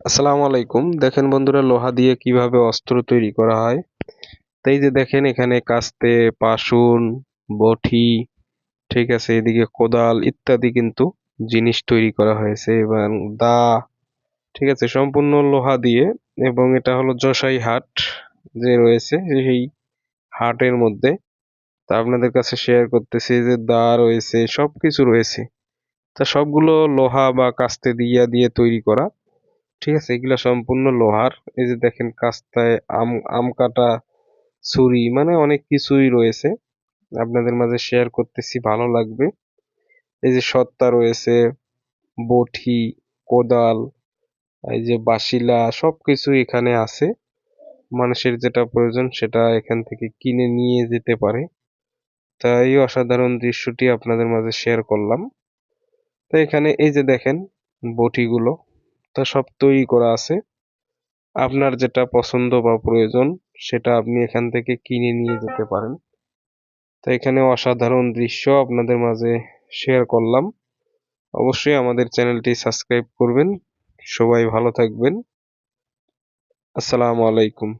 আসসালামু আলাইকুম। দেখেন বন্ধুরা, লোহা দিয়ে কীভাবে অস্ত্র তৈরি করা হয়। তাই যে দেখেন, এখানে কাস্তে, পাসুন বটি ঠিক আছে, এদিকে কোদাল ইত্যাদি কিন্তু জিনিস তৈরি করা হয়েছে এবং দা, ঠিক আছে, সম্পূর্ণ লোহা দিয়ে এবং এটা হলো যশাই হাট যে রয়েছে, সেই হাটের মধ্যে। তা আপনাদের কাছে শেয়ার করতেছি যে দা রয়েছে, সবকিছু রয়েছে। তা সবগুলো লোহা বা কাস্তে দিয়া দিয়ে তৈরি করা ঠিক আছে, এগুলা সম্পূর্ণ লোহার। এই যে দেখেন কাস্তায় আম আম কাটা ছুরি মানে অনেক কিছুই রয়েছে। আপনাদের মাঝে শেয়ার করতেছি, ভালো লাগবে। এই যে সত্তা রয়েছে, বটি, কোদাল, এই যে বাসিলা সবকিছু এখানে আছে। মানুষের যেটা প্রয়োজন সেটা এখান থেকে কিনে নিয়ে যেতে পারে। তাই অসাধারণ দৃশ্যটি আপনাদের মাঝে শেয়ার করলাম। তো এখানে এই যে দেখেন বটিগুলো তা সব তৈরি করা আছে। আপনার যেটা পছন্দ বা প্রয়োজন, সেটা আপনি এখান থেকে কিনে নিয়ে যেতে পারেন। তো এখানে অসাধারণ দৃশ্য আপনাদের মাঝে শেয়ার করলাম। অবশ্যই আমাদের চ্যানেলটি সাবস্ক্রাইব করবেন। সবাই ভালো থাকবেন। আসসালামু আলাইকুম।